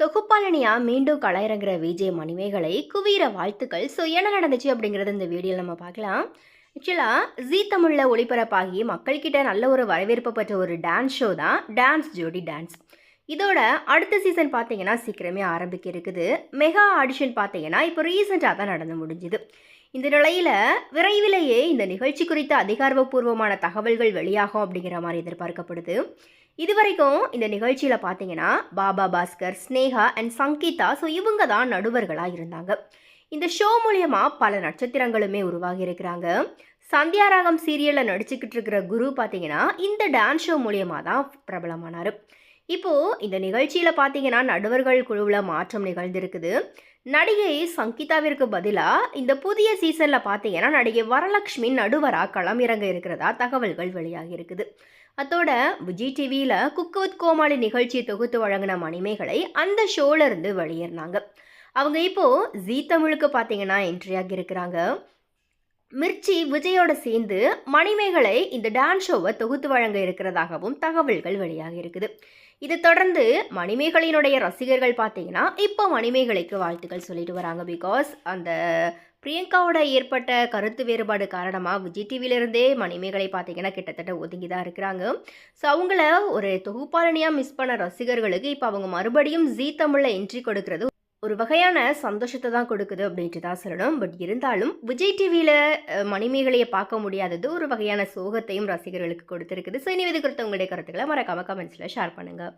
தொகுப்பாளனியா மீண்டும் களயிறங்குற விஜய் மணிமேகலை குவீர வாழ்த்துக்கள் ஸோ என்ன நடந்துச்சு அப்படிங்கிறது இந்த வீடியோவில் நம்ம பார்க்கலாம். ஆக்சுவலாக ஜீ தமிழில் ஒளிபரப்பாகி மக்கள்கிட்ட நல்ல ஒரு வரவேற்பு பெற்ற ஒரு டான்ஸ் ஷோ தான் டான்ஸ் ஜோடி டான்ஸ் இதோட அடுத்த சீசன் பார்த்தீங்கன்னா சீக்கிரமே ஆரம்பிக்க இருக்குது. மெகா ஆடிஷன் பார்த்தீங்கன்னா இப்போ ரீசெண்டாக தான் நடந்து முடிஞ்சுது. இந்த நிலையில் விரைவிலேயே இந்த நிகழ்ச்சி குறித்த அதிகாரப்பூர்வமான தகவல்கள் வெளியாகும் அப்படிங்கிற மாதிரி எதிர்பார்க்கப்படுது. இதுவரைக்கும் இந்த நிகழ்ச்சியில் பார்த்தீங்கன்னா பாபா பாஸ்கர் ஸ்னேகா அண்ட் சங்கீதா ஸோ இவங்க தான் நடுவர்களாக இருந்தாங்க. இந்த ஷோ மூலயமா பல நட்சத்திரங்களுமே உருவாகி இருக்கிறாங்க. சந்தியாராகம் சீரியலில் நடிச்சுக்கிட்டு இருக்கிற குரு பார்த்தீங்கன்னா இந்த டான்ஸ் ஷோ மூலியமாக தான் பிரபலமானார். இப்போது இந்த நிகழ்ச்சியில் பார்த்தீங்கன்னா நடுவர்கள் குழுவில் மாற்றம் நிகழ்ந்திருக்குது. நடிகை சங்கீதாவிற்கு பதிலாக இந்த புதிய சீசனில் பார்த்தீங்கன்னா நடிகை வரலட்சுமி நடுவராக களமிறங்க இருக்கிறதா தகவல்கள் வெளியாகி இருக்குது. அத்தோட விஜய் டிவியில் குக் வித் கோமாளி நிகழ்ச்சியை தொகுத்து வழங்கின மணிமேகலை அந்த ஷோலேருந்து வெளியேறினாங்க. அவங்க இப்போது ஜீ தமிழுக்கு பார்த்தீங்கன்னா என்ட்ரி ஆகி இருக்கிறாங்க. மிர்ச்சி விஜயோட சேர்ந்து மணிமேகலை இந்த டான்ஸ் ஷோவை தொகுத்து வழங்க இருக்கிறதாகவும் தகவல்கள் வெளியாக இருக்குது. இதை தொடர்ந்து மணிமேகலையினுடைய ரசிகர்கள் பார்த்தீங்கன்னா இப்போ மணிமேகலைக்கு வாழ்த்துக்கள் சொல்லிட்டு வராங்க. பிகாஸ் அந்த பிரியங்காவோட ஏற்பட்ட கருத்து வேறுபாடு காரணமாக விஜய் டிவியிலிருந்தே மணிமேகலை பார்த்தீங்கன்னா கிட்டத்தட்ட ஒதுங்கி தான் இருக்கிறாங்க. ஸோ அவங்கள ஒரு தொகுப்பாளனியாக மிஸ் பண்ண ரசிகர்களுக்கு இப்போ அவங்க மறுபடியும் ஜீ தமிழில் என்ட்ரி கொடுக்கறது ஒரு வகையான சந்தோஷத்தை தான் கொடுக்குது அப்படின்ட்டு தான் சொல்லணும். பட் இருந்தாலும் விஜய் டிவியில் மணிமேகலையை பார்க்க முடியாதது ஒரு வகையான சோகத்தையும் ரசிகர்களுக்கு கொடுத்துருக்குது. ஸோ இனி இது குறித்த உங்களுடைய கருத்துக்களை மறக்காம கமெண்ட்ஸில் ஷேர் பண்ணுங்கள்